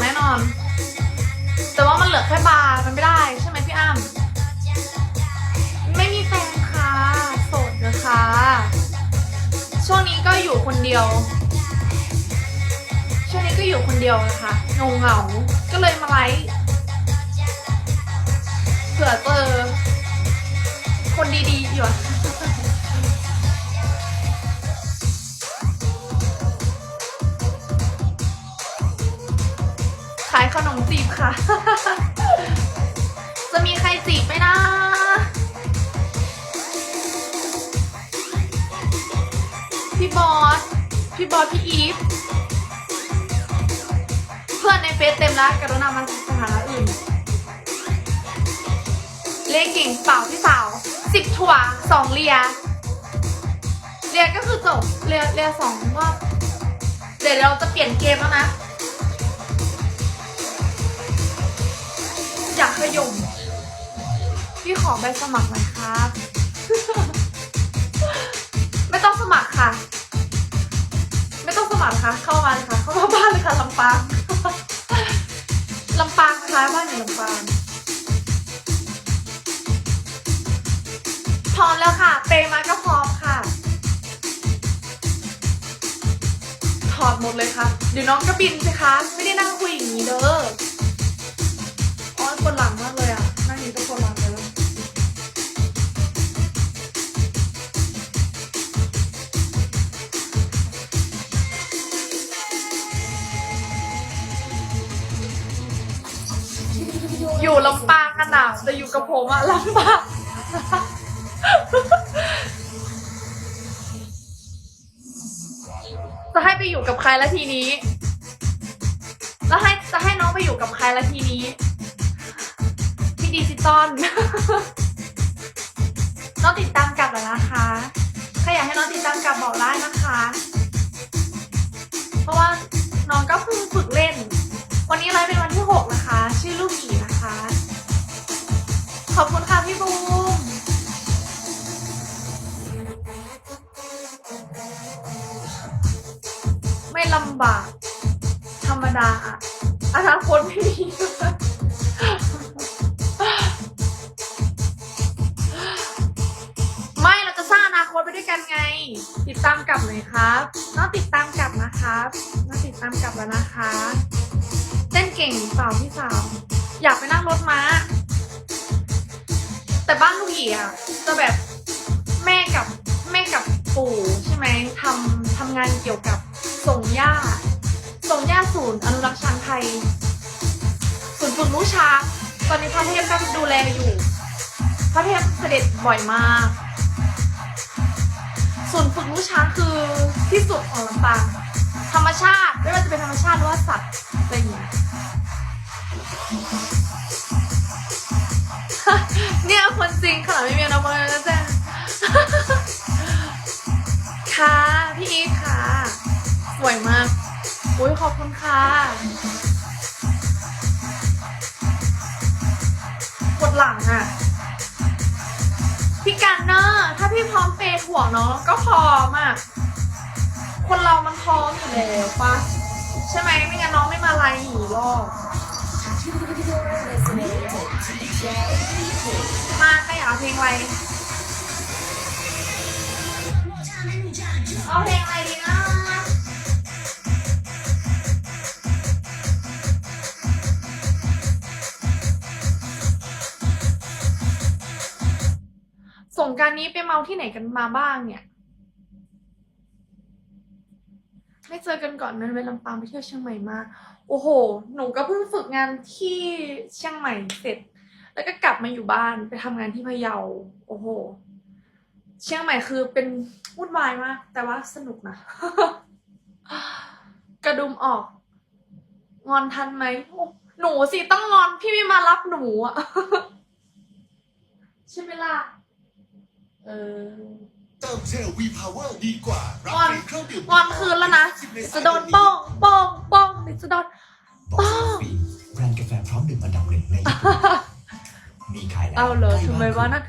แน่นอน แต่ว่ามันเหลือแค่บาร์มันไม่ได้ใช่ไหมพี่อ้ำไม่มีแฟนค่ะโสดนะคะ ช่วงนี้ก็อยู่คนเดียว ช่วงนี้ก็อยู่คนเดียวนะคะงงเหงา ก็เลยมาไลฟ์เผื่อเจอคนดีๆอยู่ อะขายขนมจีบค่ะ จะมีใครจีบไหมนะ พี่บอส พี่บอส พี่อีฟ เพื่อนในเฟซเต็มแล้วกรุณามันสถานะอื่น เลขเก่งเปล่าพี่สาวสิบถั่วสองเลีย เลียก็คือจบ เลียเลียสองรอบเดี๋ยวเราจะเปลี่ยนเกมแล้วนะ ยม พี่ขอใบสมัครหน่อยครับ ไม่ต้องสมัครค่ะ ไม่ต้องสมัครค่ะ เข้ามาเลยค่ะ เข้ามาบ้านเลยค่ะลำปางลำปางคล้ายบ้านอยู่ลำปางพร้อมแล้วค่ะ เปมาก็พร้อมค่ะ ถอดหมดเลยค่ะ เดี๋ยวน้องก็บินสิคะ ไม่ได้นั่งคุยอย่างนี้เด้อ วดหลังมากเลยอะนั่งอยู่ก็ปวดหลังเลย อยู่ลำปางกันหนาวแต่อยู่กับผมอะลำบาก จะให้ไปอยู่กับใครละทีนี้แล้วให้จะให้น้องไปอยู่กับใครละทีนี้ ดิจิตอลน้องติดตามกลับแล้วนะคะใครอยากให้น้องติดตามกลับบอกได้นะคะ เพราะว่าน้องก็เพิ่งฝึกเล่น วันนี้ไลฟ์เป็นวันที่ 6 นะคะ ชื่อลูกหมีนะคะ ขอบคุณค่ะพี่บูมไม่ลำบาก ธรรมดาอะอนาคตไม่มี มครับน้องติดตามกลับนะครับน้องติดตามกลับแล้วนะคะเต้นเก่งเปล่าพี่สาว อยากไปนั่งรถม้า แต่บ้านลูกหยีอะจะแบบแม่กับแม่กับปู่ใช่ไหมทำทำงานเกี่ยวกับส่งหญ้าส่งหญ้าศูนย์อนุรักษ์ช้างไทยศูนย์ฝึกรู้ช้างตอนนี้พระเทพก็ดูแลอยู่ พระเทพเสด็จบ่อยมาก ศูนย์ฝึกรู้ช้างคือที่สุดของลำปางธรรมชาติไม่ว่าจะเป็นธรรมชาติหรือว่าสัตว์อะไรอย่างเงี้ยเนี่ยคนจริงขนาดไม่มีน้ำมันนะจ๊ะค่ะพี่อีค่ะสวยมากอุ้ยขอบคุณค่ะปวดหลังอะ พี่กันเนอร์ถ้าพี่พร้อมเปย์ห่วงน้องก็พร้อมอะคนเรามันพร้อมอยู่แล้วปะใช่ไหมไม่งั้นน้องไม่มาไลน์หนีหรอกมาก็อยากเอาเพลงอะไรเอาเพลงอะไรดีนะ งการนี้ไปเมาที่ไหนกันมาบ้างเนี่ย ไม่เจอกันก่อนนั้นไปลำปางไปเที่ยวเชียงใหม่มา โอ้โห หนูก็เพิ่งฝึกงานที่เชียงใหม่เสร็จ แล้วก็กลับมาอยู่บ้านไปทำงานที่พะเยา โอ้โห เชียงใหม่คือเป็นวุ่นวายมาก แต่ว่าสนุกนะ กระดุมออก งอนทันไหม หนูสิต้องงอน พี่ไม่มารับหนูอะใช่ไหมล่ะ เออ เติมเทลวีพาวเวอร์ดีกว่ารับงอน ฟรีเครื่องดื่มงอนคืนแล้วนะ จะโดนโป้องโป้องโป้องเดี๋ยวจะโดนบอกเซลฟี่แบรนด์กาแฟพร้อมดื่มอันดับหนึ่งในญี่ปุ่นมีขายแล้ว เอาเหรอใกล้ทำไมบ้นวะคุณนั่น